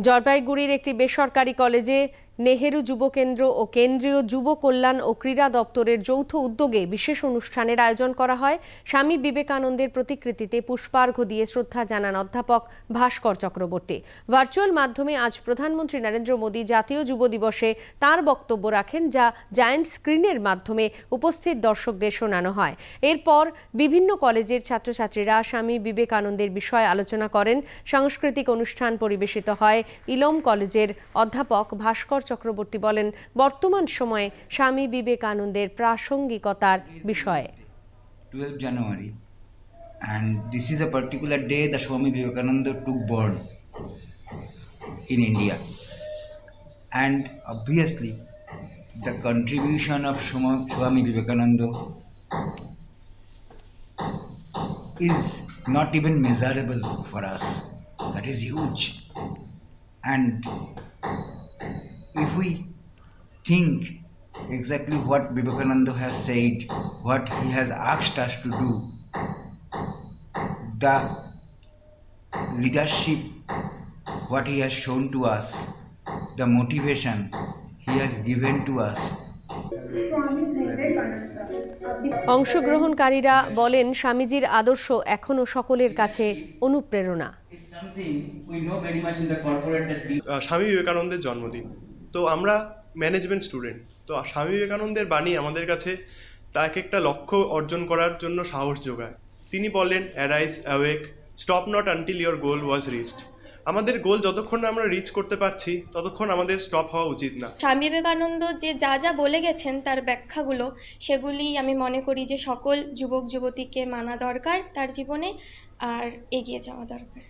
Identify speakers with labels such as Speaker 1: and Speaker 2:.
Speaker 1: জলপাইগুড়ির একটি বেসরকারি কলেজে নেহেরু যুব কেন্দ্র ও কেন্দ্রীয় যুব কল্যাণ ও ক্রীড়া দপ্তরের যৌথ উদ্যোগে বিশেষ অনুষ্ঠানের আয়োজন করা হয়। স্বামী বিবেকানন্দের প্রতিকৃতিতে পুষ্পার্ঘ দিয়ে শ্রদ্ধা জানান অধ্যাপক ভাস্কর চক্রবর্তী। ভার্চুয়াল মাধ্যমে আজ প্রধানমন্ত্রী নরেন্দ্র মোদী জাতীয় যুব দিবসে তার বক্তব্য রাখেন, যা জায়ান্ট স্ক্রিনের মাধ্যমে উপস্থিত দর্শকদের শোনানো হয়। এরপর বিভিন্ন কলেজের ছাত্রছাত্রীরা স্বামী বিবেকানন্দের বিষয়ে আলোচনা করেন। সাংস্কৃতিক অনুষ্ঠান পরিবেশিত হয় ইলম কলেজের অধ্যাপক ভাস্কর চক্রবর্তী বলেন বর্তমান সময়ে স্বামী বিবেকানন্দের প্রাসঙ্গিকতার বিষয়ে
Speaker 2: 12th January, and this is a particular day that Swami Vivekananda took born in India. And obviously, the contribution of Swami Vivekananda is not even measurable for us. That is huge. And we think exactly what Vivekananda has said, what he has asked us to do, the leadership, what he has shown to us, the motivation he has given to us,
Speaker 1: অংশগ্রহণকারীরা বলেন স্বামীজির আদর্শ এখনও সকলের কাছে অনুপ্রেরণা
Speaker 2: It's something we know very much in the corporate that people
Speaker 3: আহ, স্বামী বিবেকানন্দের জন্মদিন তো আমরা ম্যানেজমেন্ট স্টুডেন্ট তো স্বামী বিবেকানন্দের বাণী আমাদের কাছে তাকে একটা লক্ষ্য অর্জন করার জন্য সাহস যোগায়। তিনি বললেন arise awake stop not until your goal was reached আমাদের গোল যতক্ষণ না আমরা রিচ করতে পারছি, ততক্ষণ আমাদের স্টপ হওয়া উচিত না।
Speaker 4: স্বামী বিবেকানন্দ যে যা যা বলে গেছেন তার ব্যাখ্যাগুলো, সেগুলি আমি মনে করি যে সকল যুবক যুবতীকে মানা দরকার তার জীবনে আর এগিয়ে যাওয়া দরকার।